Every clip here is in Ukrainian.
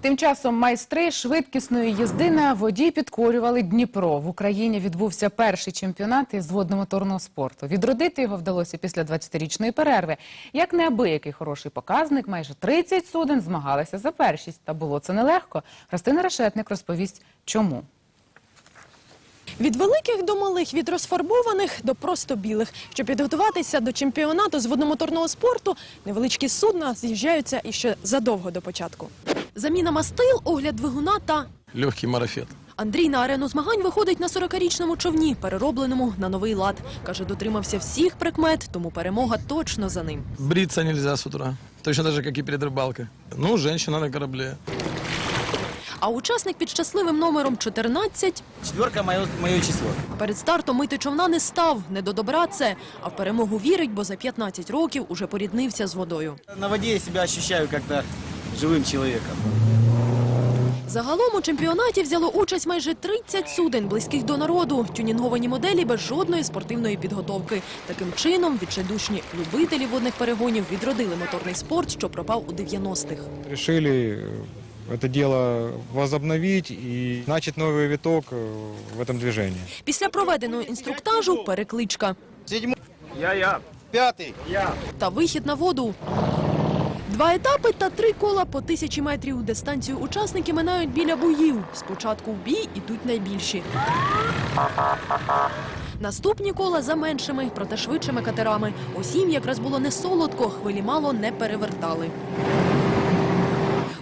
Тим часом майстри швидкісної їзди на воді підкорювали Дніпро. В Україні відбувся перший чемпіонат із водномоторного спорту. Відродити його вдалося після 20-річної перерви. Як неабиякий хороший показник, майже 30 суден змагалися за першість. Та було це нелегко. Христина Решетник розповість, чому. Від великих до малих, від розфарбованих до просто білих. Щоб підготуватися до чемпіонату з водномоторного спорту, невеличкі судна з'їжджаються іще задовго до початку. Заміна мастил, огляд двигуна та легкий марафет. Андрій на арену змагань виходить на 40-річному човні, переробленому на новий лад. Каже, дотримався всіх прикмет, тому перемога точно за ним. Бриться нельзя с утра. Точно так же, как и перед рыбалкой. Ну, женщина на корабле. А учасник під щасливим номером 14 Четверка мое число. перед стартом мити човна не став. Не до добра це. А в перемогу вірить, бо за 15 років уже поріднився з водою. На воде я себя ощущаю как-то живым человеком. Загалом у чемпіонаті взяло участь майже 30 суден, близьких до народу, тюнінговані моделі без жодної спортивної підготовки. Таким чином, відчайдушні любителі водних перегонів відродили моторний спорт, що пропав у 90-х. решили э, это дело возобновить и начать новый виток э, в этом движении. Після проведеного інструктажу перекличка Седьмой. Я, я. Пятый. Я. та вихід на воду. Два етапи та три кола по тисячі метрів. Дистанцію учасники минають біля боїв. Спочатку в бій ідуть найбільші. Наступні кола за меншими, проте швидшими катерами. Їм якраз було не солодко, хвилі мало не перевертали.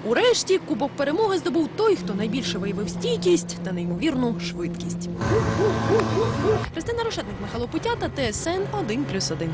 Урешті кубок перемоги здобув той, хто найбільше виявив стійкість та неймовірну швидкість. Христина Рошетник, Михайло Путята, ТСН 1+,1.